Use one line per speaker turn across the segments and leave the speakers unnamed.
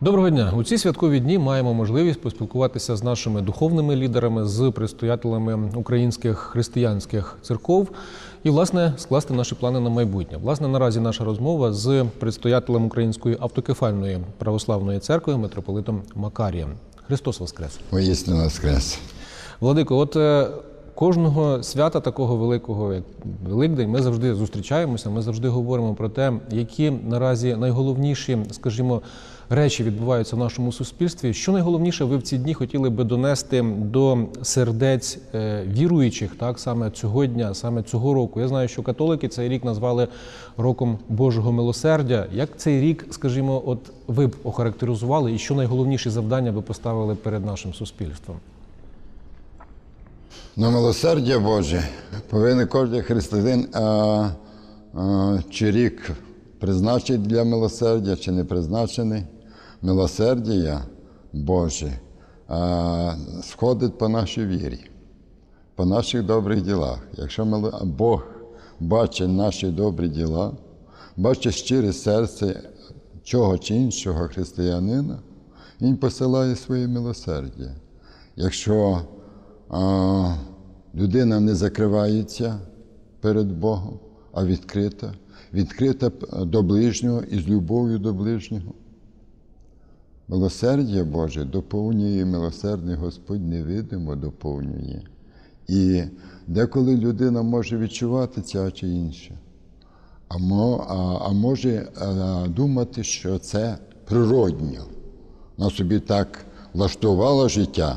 Доброго дня! У ці святкові дні маємо можливість поспілкуватися з нашими духовними лідерами, з предстоятелями українських християнських церков і, власне, скласти наші плани на майбутнє. Власне, наразі наша розмова з предстоятелем Української автокефальної православної церкви митрополитом Макарієм. Христос Воскрес!
Воістину воскрес.
Владико, от е, кожного свята такого великого, як Великдень, ми завжди зустрічаємося, ми завжди говоримо про те, які наразі найголовніші, скажімо, речі відбуваються в нашому суспільстві. Що найголовніше ви в ці дні хотіли би донести до сердець е, віруючих, так саме цього дня, саме цього року. Я знаю, що католики цей рік назвали роком Божого милосердя. Як цей рік, скажімо, от ви б охарактеризували, і що найголовніші завдання ви поставили перед нашим суспільством?
На милосердя Боже повинен кожен християнин а, а, чи рік призначить для милосердя, чи не призначений. Милосердя Боже сходить по нашій вірі, по наших добрих ділах. Якщо Бог бачить наші добрі діла, бачить щире серце чого чи іншого християнина, Він посилає своє милосердя. Якщо а, людина не закривається перед Богом, а відкрита, відкрита до ближнього і з любов'ю до ближнього. Милосердя Боже доповнює, милосердний Господь невидимо доповнює. І деколи людина може відчувати ця чи інше, а, а, може думати, що це природньо. Вона собі так влаштувала життя,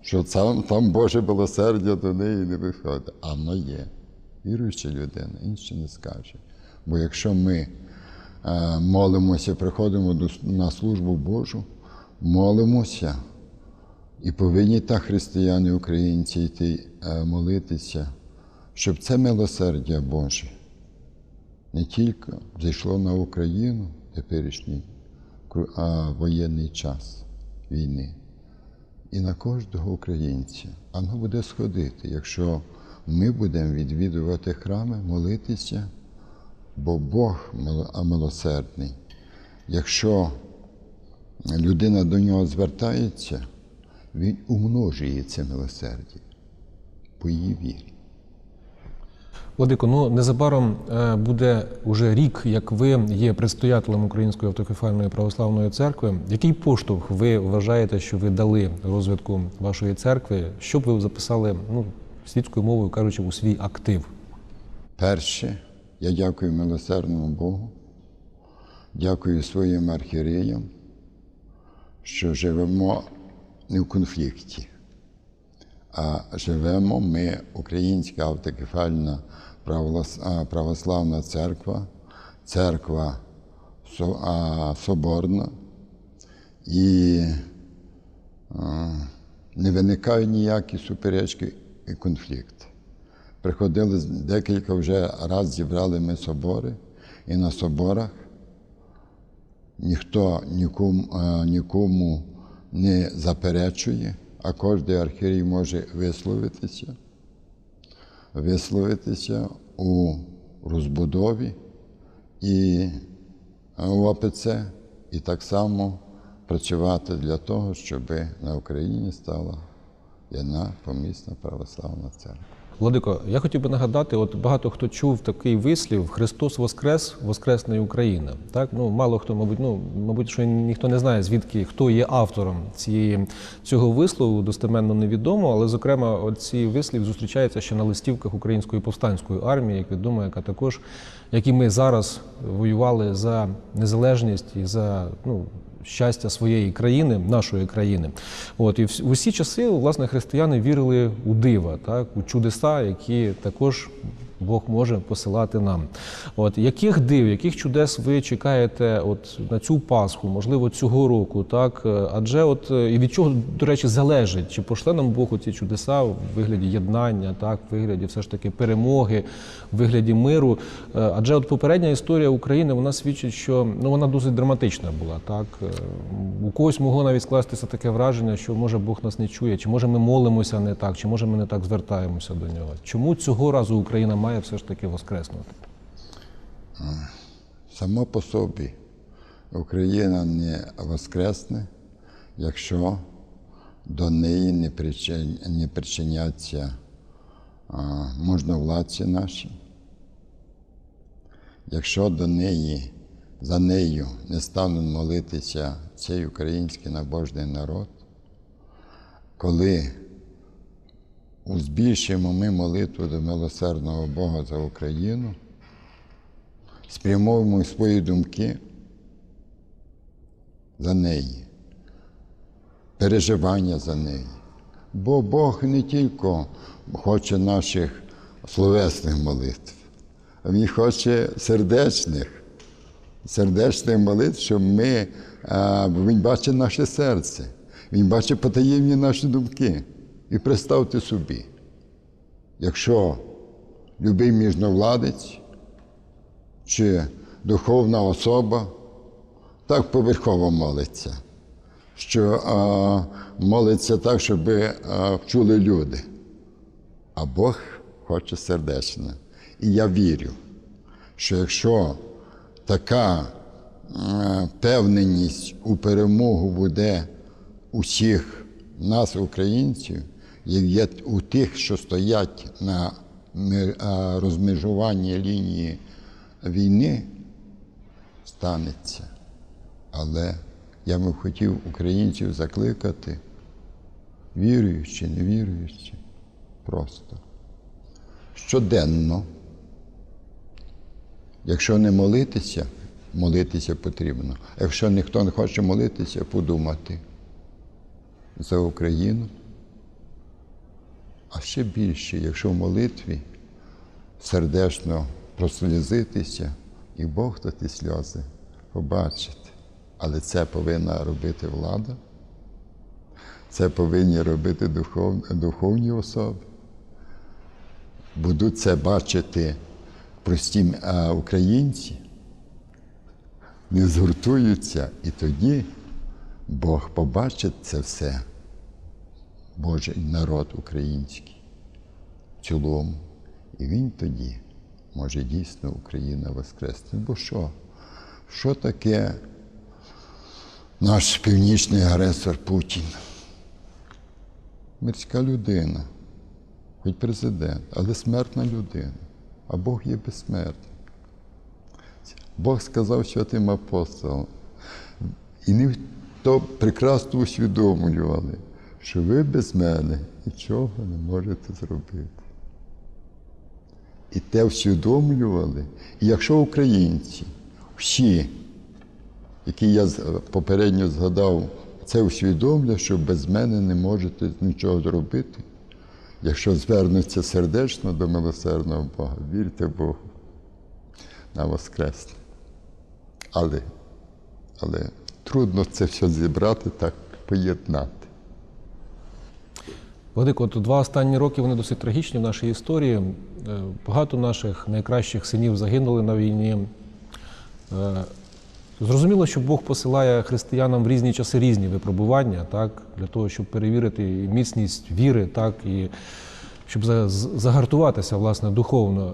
що там, там Боже милосердя до неї не виходить. А воно є. Віруюча людина, інше не скаже. Бо якщо ми молимося, приходимо на службу Божу, молимося, і повинні так християни українці йти е, молитися, щоб це милосердя Боже не тільки зайшло на Україну в теперішній а, воєнний час війни, і на кожного українця. Воно буде сходити, якщо ми будемо відвідувати храми, молитися, бо Бог милосердний. Якщо людина до нього звертається, він умножує це милосердя по її вірі.
Владико, ну незабаром е, буде уже рік, як ви є предстоятелем Української автокефальної православної церкви. Який поштовх ви вважаєте, що ви дали розвитку вашої церкви? Що б ви записали ну, світською мовою кажучи, у свій актив?
Перше, я дякую милосердному Богу, дякую своїм архієреям, що живемо не в конфлікті, а живемо ми, Українська автокефальна православна церква, церква соборна, і не виникають ніякі суперечки і конфлікти. Приходили декілька вже раз зібрали ми собори, і на соборах ніхто нікому, е, нікому не заперечує, а кожен архірій може висловитися, висловитися у розбудові і у ОПЦ, і так само працювати для того, щоб на Україні стала єдна помісна православна церква.
Владико, я хотів би нагадати, от багато хто чув такий вислів Христос Воскрес, Воскресне Україна. Так, ну мало хто, мабуть, ну мабуть, що ніхто не знає, звідки хто є автором цієї цього вислову, достеменно невідомо. Але зокрема, ці вислів зустрічаються ще на листівках Української повстанської армії, як відомо, яка також, як і ми зараз воювали за незалежність і за ну. Щастя своєї країни, нашої країни, от і в усі часи власне християни вірили у дива, так у чудеса, які також Бог може посилати нам. От яких див, яких чудес ви чекаєте, от на цю Пасху, можливо, цього року, так Е, адже от е, і від чого до речі залежить, чи пошле нам Бог ці чудеса в вигляді єднання, так в вигляді все ж таки перемоги, в вигляді миру. Е, Адже от попередня історія України вона свідчить, що ну вона досить драматична була. Так у когось могло навіть скластися таке враження, що може Бог нас не чує, чи може ми молимося не так, чи може ми не так звертаємося до нього. Чому цього разу Україна має все ж таки воскреснути?
само по собі Україна не воскресне, якщо до неї не, причин, не причиняться можновладці наші, якщо до неї, за нею не стануть молитися цей український набожний народ, коли узбільшимо ми молитву до милосердного Бога за Україну, спрямовуємо свої думки за неї, переживання за неї. Бо Бог не тільки хоче наших словесних молитв, Він хоче сердечних, сердечних молитв, щоб ми, бо Він бачить наше серце, Він бачить потаємні наші думки. І представте собі, якщо любий міжновладець чи духовна особа так поверхово молиться, що а, молиться так, щоб а, чули люди. А Бог хоче сердечно. І я вірю, що якщо така впевненість у перемогу буде усіх нас, українців, у тих, що стоять на розмежуванні лінії війни, станеться. Але я би хотів українців закликати, віруючи, не віруючи, просто щоденно. Якщо не молитися, молитися потрібно. Якщо ніхто не хоче молитися, подумати за Україну. Ще більше, якщо в молитві сердечно прослізитися, і Бог то ті сльози побачить. Але це повинна робити влада, це повинні робити духов, духовні особи. Будуть це бачити прості українці, не згуртуються, і тоді Бог побачить це все, Божий народ український цілому. І він тоді може дійсно Україна воскрести. Бо що? Що таке наш північний агресор Путін? Мирська людина, хоч президент, але смертна людина. А Бог є безсмертний. Бог сказав святим апостолам, і не то прекрасно усвідомлювали, що ви без мене нічого не можете зробити. І те усвідомлювали. І якщо українці, всі, які я попередньо згадав, це усвідомлять, що без мене не можете нічого зробити, якщо звернуться сердечно до милосердного Бога, вірте Богу на Воскресне. Але, але трудно це все зібрати так, поєднати.
Владико, от два останні роки вони досить трагічні в нашій історії. Е, Багато наших найкращих синів загинули на війні. Е, Зрозуміло, що Бог посилає християнам в різні часи різні випробування, так, для того, щоб перевірити міцність віри, так, і щоб загартуватися власне духовно.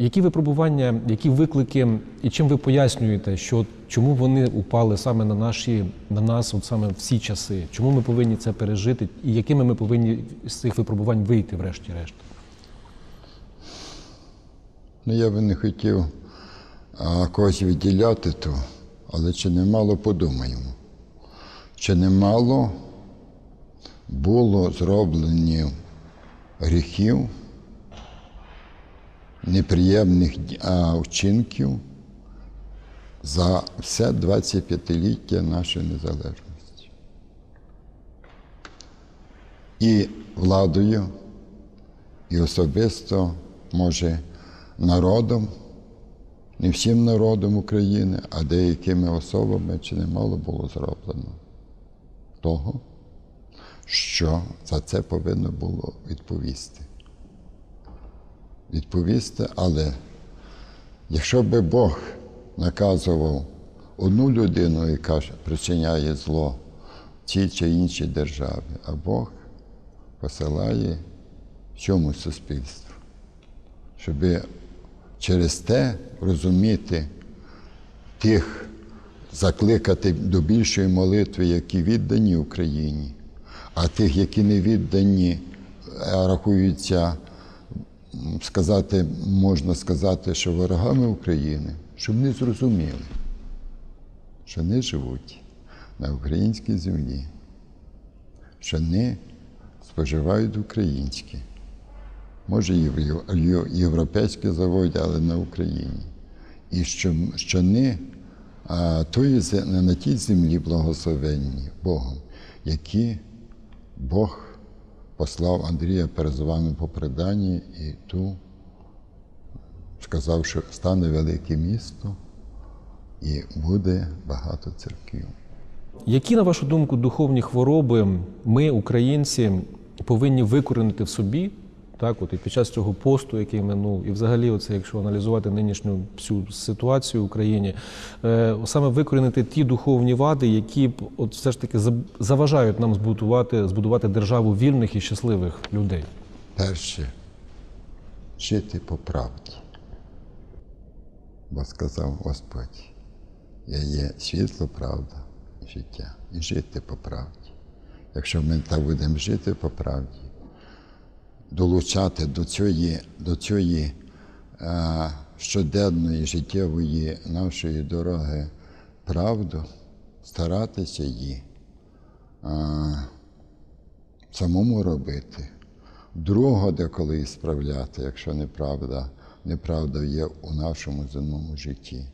Які випробування, які виклики, і чим ви пояснюєте, що чому вони упали саме на наші, на нас, от саме ці часи? Чому ми повинні це пережити, і якими ми повинні з цих випробувань вийти, врешті-решт?
Ну, я би не хотів а, когось відділяти то, але чи немало подумаємо, чи немало було зроблені гріхів, неприємних вчинків за все 25-ліття нашої незалежності. І владою, і особисто, може, народом, не всім народом України, а деякими особами чи немало було зроблено того, що за це повинно було відповісти. Відповісти, але якщо би Бог наказував одну людину, яка причиняє зло цій чи іншій державі, а Бог посилає всьому суспільству, щоб через те розуміти тих закликати до більшої молитви, які віддані Україні, а тих, які не віддані, рахуються, сказати, можна сказати, що ворогами України, щоб вони зрозуміли, що вони живуть на українській землі, що вони споживають українське. Може, і в єв- єв- європейське заводі, але на Україні. І що, що не, а, тої, не на тій землі благословенні Богом, які Бог послав Андрія перезваним по преданні і ту сказав, що стане велике місто і буде багато церквів.
Які, на вашу думку, духовні хвороби ми, українці, повинні викоренити в собі, так, от і під час цього посту, який минув, і взагалі, оце, якщо аналізувати нинішню всю ситуацію в Україні, е, саме викоренити ті духовні вади, які от все ж таки заважають нам збудувати, збудувати державу вільних і щасливих людей.
Перше жити по правді. Бо сказав Господь, я є світло, правда життя. І жити по правді. Якщо ми так будемо жити по правді, долучати до цієї, до цієї е, щоденної життєвої нашої дороги правду, старатися її е, самому робити, другого деколи справляти, якщо неправда, неправда є у нашому земному житті.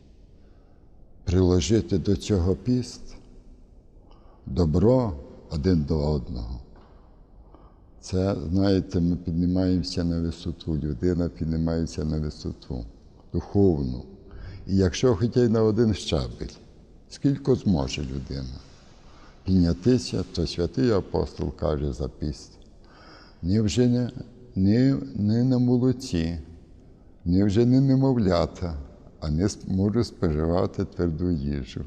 Приложити до цього піст, добро один до одного. Це, знаєте, ми піднімаємося на висоту, людина піднімається на висоту духовну. І якщо хоча на один щабель, скільки зможе людина піднятися, то святий апостол каже за піст. Ні вже не, не, не на молоці, ні вже не немовлята, а не можуть споживати тверду їжу.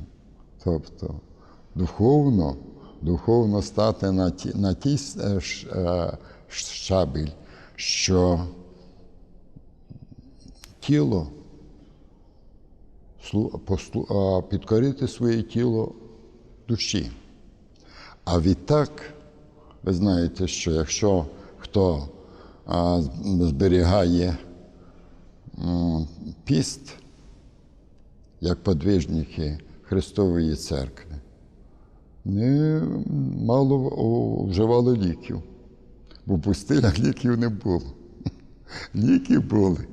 Тобто духовно, духовно стати на, ті, на тій е, е, щабель, що тіло слу- підкорити своє тіло душі. А відтак, ви знаєте, що якщо хто зберігає піст, як подвижники Христової церкви, не мало вживали ліків, бо в пустинях ліків не було. Ліки були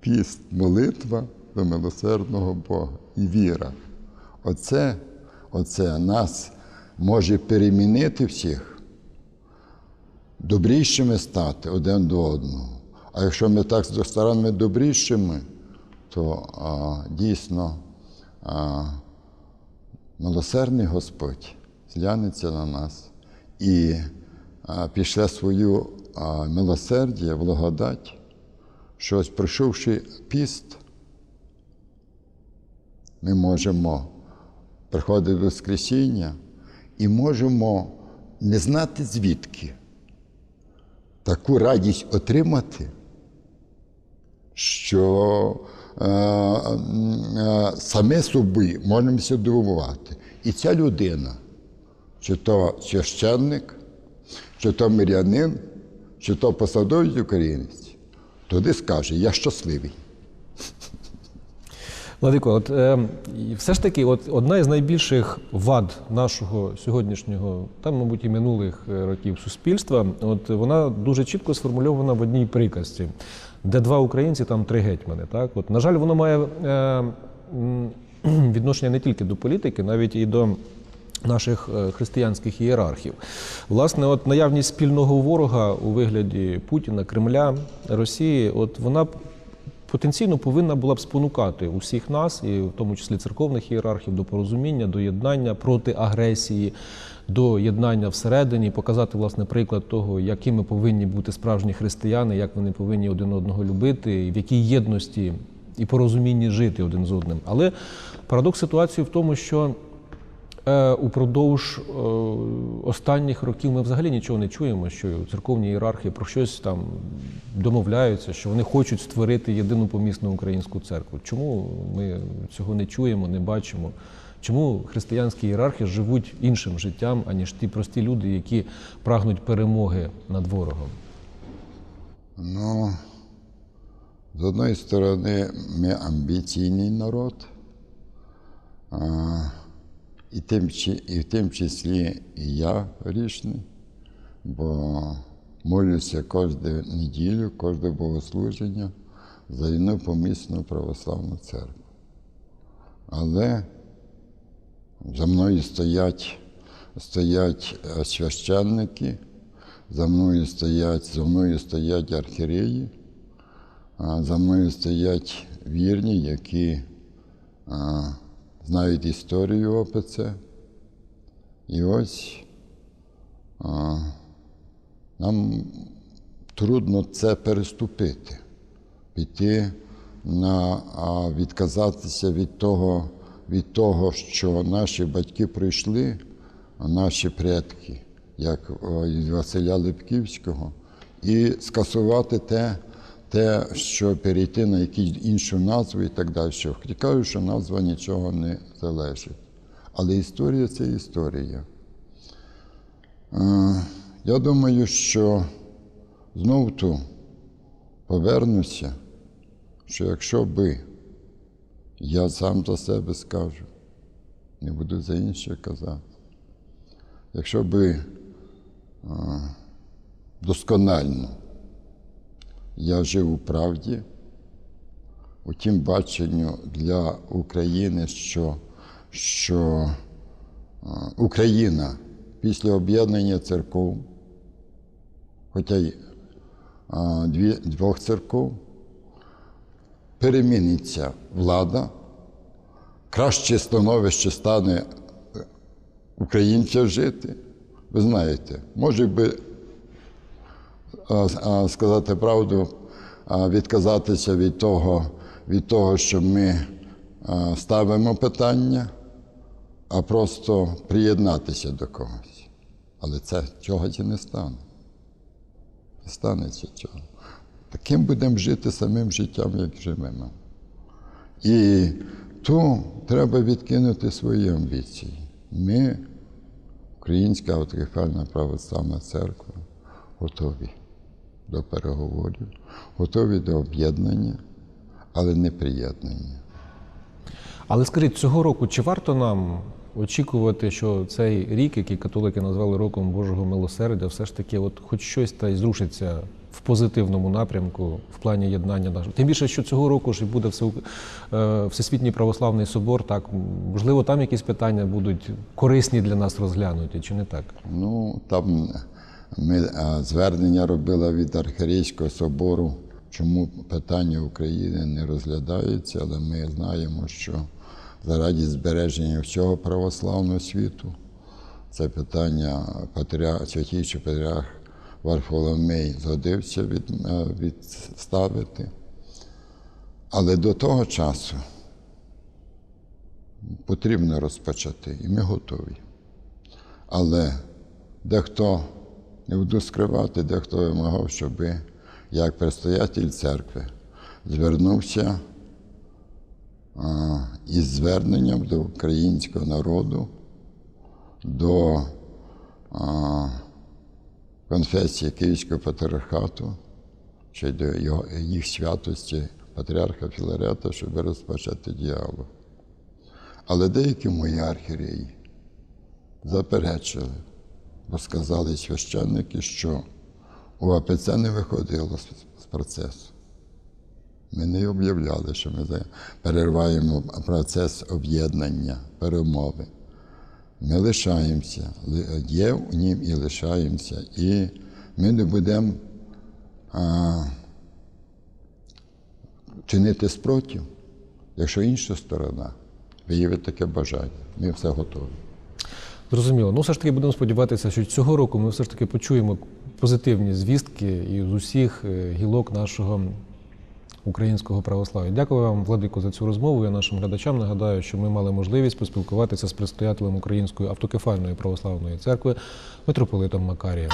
піст, молитва до милосердного Бога і віра. Оце, оце нас може перемінити всіх, добрішими стати один до одного. А якщо ми так станемо добрішими, то а, дійсно а, милосердний Господь зглянеться на нас і пішле свою милосердя, благодать, що ось пройшовши піст, ми можемо приходити до Воскресіння і можемо не знати звідки таку радість отримати, що саме собі можемо здивувати. І ця людина, чи то священник, чи то мирянин, чи то посадовець українець, туди скаже, я щасливий.
Владико, от е, все ж таки, от одна із найбільших вад нашого сьогоднішнього, та, мабуть, і минулих е, років суспільства, от вона дуже чітко сформульована в одній приказці, де два українці, там три гетьмани. Так, от на жаль, воно має е, відношення не тільки до політики, навіть і до наших е, християнських ієрархів. Власне, от наявність спільного ворога у вигляді Путіна, Кремля, Росії, от вона потенційно повинна була б спонукати усіх нас, і в тому числі церковних ієрархів, до порозуміння, до єднання проти агресії, до єднання всередині, показати власне приклад того, якими повинні бути справжні християни, як вони повинні один одного любити, в якій єдності і порозумінні жити один з одним. Але парадокс ситуації в тому, що Упродовж е, останніх років ми взагалі нічого не чуємо, що церковні ієрархи про щось там домовляються, що вони хочуть створити єдину помісну українську церкву. Чому ми цього не чуємо, не бачимо? Чому християнські ієрархи живуть іншим життям, аніж ті прості люди, які прагнуть перемоги над ворогом?
Ну, з одної сторони, ми амбіційний народ, а, і, тим, і в тим числі і я грішний, бо молюся кожну неділю, кожне богослуження за одну помісну православну церкву. Але за мною стоять, стоять е, священники, за мною стоять, за мною стоять архіреї, за мною стоять вірні, які знають історію ОПЦ. І ось а, нам трудно це переступити, піти на а, відказатися від того, від того, що наші батьки пройшли, а наші предки, як від Василя Липківського, і скасувати те, те, що перейти на якусь іншу назву і так далі. Кажуть, що назва нічого не залежить. Але історія це історія. Е, Я думаю, що знову ту повернуся, що якщо би я сам за себе скажу, не буду за інших казати, якщо би е, досконально я жив у правді, у тім баченню для України, що, що е, Україна після об'єднання церков, хоча й е, дві, двох церков, переміниться влада, краще становище стане українцям жити. Ви знаєте, може би сказати правду, відказатися від того, від того, що ми ставимо питання, а просто приєднатися до когось. Але це чогось і не стане. Не станеться цього. Таким будемо жити самим життям, як живемо. І то треба відкинути свої амбіції. Ми, Українська автокефальна православна церква, готові до переговорів, готові до об'єднання, але не приєднання.
Але скажіть, цього року чи варто нам очікувати, що цей рік, який католики назвали роком Божого милосердя, все ж таки, от хоч щось та й зрушиться в позитивному напрямку в плані єднання нашого? Тим більше, що цього року ж буде е, Всесвітній православний собор, так можливо, там якісь питання будуть корисні для нас розглянуті, чи не так?
Ну, там ми звернення робили від Архірейського собору, чому питання України не розглядається, але ми знаємо, що заради збереження всього православного світу це питання святійший патріарх Варфоломей згодився від, е, відставити. Але до того часу потрібно розпочати, і ми готові. Але дехто не буду скривати, дехто вимагав, щоб як предстоятель церкви звернувся із зверненням до українського народу, до конфесії Київського патріархату, чи до його, їх святості патріарха Філарета, щоб розпочати діалог. Але деякі мої архіреї заперечили, бо сказали священники, що у АПЦ не виходило з процесу. Ми не об'являли, що ми перерваємо процес об'єднання, перемови. Ми лишаємося, є в нім і лишаємося. І ми не будемо чинити спротив, якщо інша сторона виявить таке бажання. Ми все готові.
Зрозуміло. Ну, все ж таки будемо сподіватися, що цього року ми все ж таки почуємо позитивні звістки і з усіх е, гілок нашого українського православ'я. Дякую вам, Владику, за цю розмову. Я нашим глядачам нагадаю, що ми мали можливість поспілкуватися з предстоятелем Української автокефальної православної церкви митрополитом Макарієм.